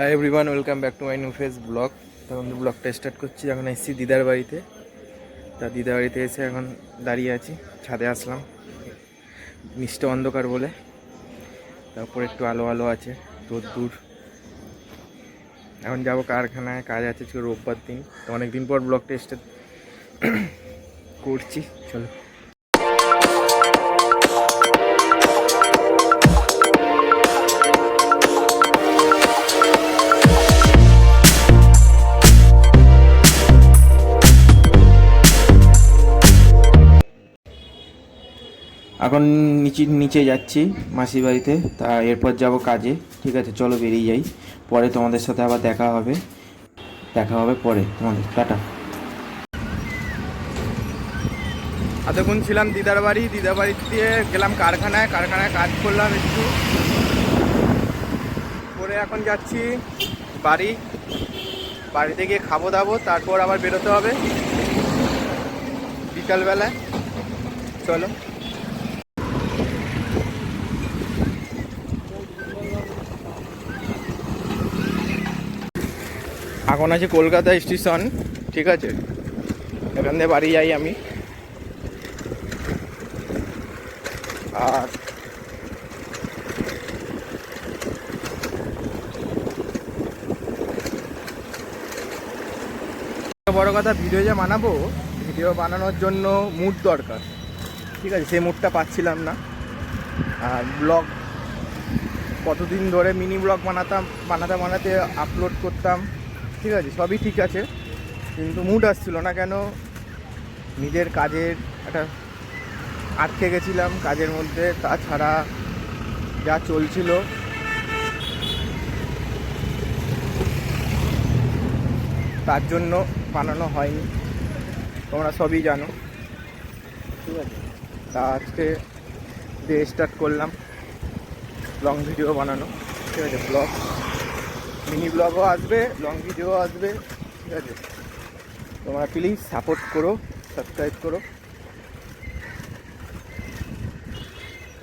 Hi everyone welcome back to my new face blog তখন ব্লগটা start করছি, এখন এসেছি দিদার বাড়িতে। তা দিদার বাড়িতে এসে এখন দাঁড়িয়ে আছি, ছাদে আসলাম। মিষ্ট অন্ধকার বলে। তারপর একটু আলো আলো আছে রোদ্দুর এখন যাব কারখানায়, কাজ আছে রোববার দিন। তো অনেক দিন পর ব্লগটা স্টার্ট করছি, চলো। এখন নিচে নিচে যাচ্ছি মাসির বাড়িতে, তা এরপর যাব কাজে, ঠিক আছে, চলো বেরিয়ে যাই। পরে তোমাদের সাথে আবার দেখা হবে দেখা হবে পরে তোমাদের, টাটা। এতক্ষণ ছিলাম দিদার বাড়ি দিদার বাড়ি দিয়ে গেলাম কারখানায় কারখানায় কাজ করলাম একটু। করে এখন যাচ্ছি বাড়ি, বাড়িতে গিয়ে খাব দাবো, তারপর আবার বেরোতে হবে। বিকালবেলায়, চলো। এখন আছে কলকাতা স্টেশন, ঠিক আছে? এখান থেকে বাড়ি যাই আমি। আর বড় কথা ভিডিও যে বানাবো ভিডিও বানানোর জন্য মুড দরকার। ঠিক আছে, সেই মুডটা পাচ্ছিলাম না। আর ব্লগ কতদিন ধরে মিনি ব্লগ বানাতাম, বানাতে বানাতে আপলোড করতাম। ঠিক আছে, সবই ঠিক আছে। কিন্তু মুড আসছিল না কেন? নিজের কাজের একটা আটকে গেছিলাম কাজের মধ্যে, তাছাড়া যা চলছিল। তার জন্য বানানো হয়নি। তোমরা সবই জানো। ঠিক আছে তা আজকে দিয়ে স্টার্ট করলাম। লং ভিডিও বানানো। ঠিক আছে ব্লগ মিনি ব্লগও আসবে লং ভিডিও আসবে, ঠিক আছে? তোমরা প্লিজ সাপোর্ট করো সাবস্ক্রাইব করো।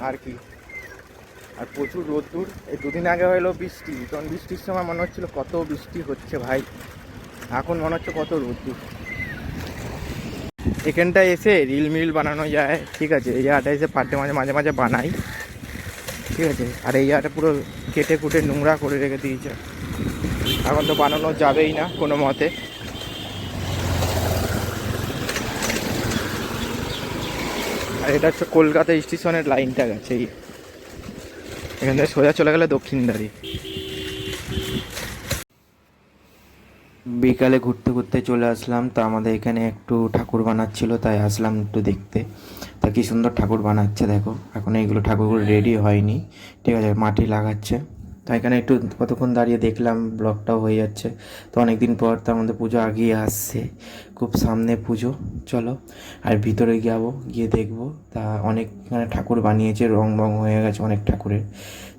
আর কি? আর প্রচুর রোদ্দুর। এই দুদিন আগে হলো বৃষ্টি তখন বৃষ্টির সময় মনে হচ্ছিল কত বৃষ্টি হচ্ছে ভাই। এখন মনে হচ্ছে কত রোদ্দুর। এখানটায় এসে রিল মিল বানানো যায়, ঠিক আছে? এই জায়গাটা এসে পার্টে মাঝে মাঝে মাঝে বানাই। ঠিক আছে। আর এই জায়গাটা পুরো কেটে কুটে নোংরা করে রেখে দিয়েছে। এখন তো বানানো যাবেই না কোনো মতে। আর এটা হচ্ছে কলকাতা স্টেশনের লাইনটা গেছে এই এখান থেকে সোজা চলে গেলে দক্ষিণদারি বিকালে ঘুরতে ঘুরতে চলে আসলাম। তা আমাদের এখানে একটু ঠাকুর বানাচ্ছিল, তাই আসলাম একটু দেখতে। তা কি সুন্দর ঠাকুর বানাচ্ছে দেখো। এখন এইগুলো ঠাকুরগুলো রেডি হয়নি। ঠিক আছে, মাটি লাগাচ্ছে। তো এখানে একটু কতক্ষণ দাঁড়িয়ে দেখলাম ব্লগটাও হয়ে যাচ্ছে। তো অনেক দিন পর তার মধ্যে পুজো আগিয়ে আসছে। খুব সামনে পুজো, চলো। আর ভিতরে যাব, গিয়ে দেখব। তা অনেক এখানে ঠাকুর বানিয়েছে, রং বং হয়ে গেছে অনেক ঠাকুরের।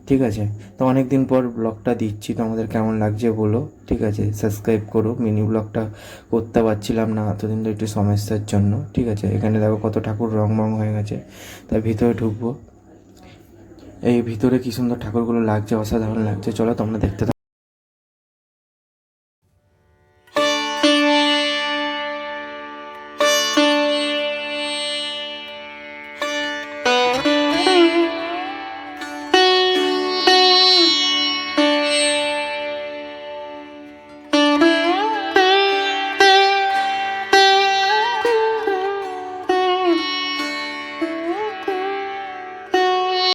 ঠিক আছে? তো অনেক দিন পর ব্লগটা দিচ্ছি তোমাদের কেমন লাগছে বলো। ঠিক আছে? সাবস্ক্রাইব করো, মিনি ব্লগটা করতে পারছিলাম না এতদিন তো একটু সমস্যার জন্য। ঠিক আছে? এখানে দেখো কত ঠাকুর রং বং হয়ে গেছে। তাই ভিতরে ঢুকবো। এই ভিতরে কি সুন্দর ঠাকুরগুলো লাগছে অসাধারণ লাগছে। চলো তোমরা দেখতে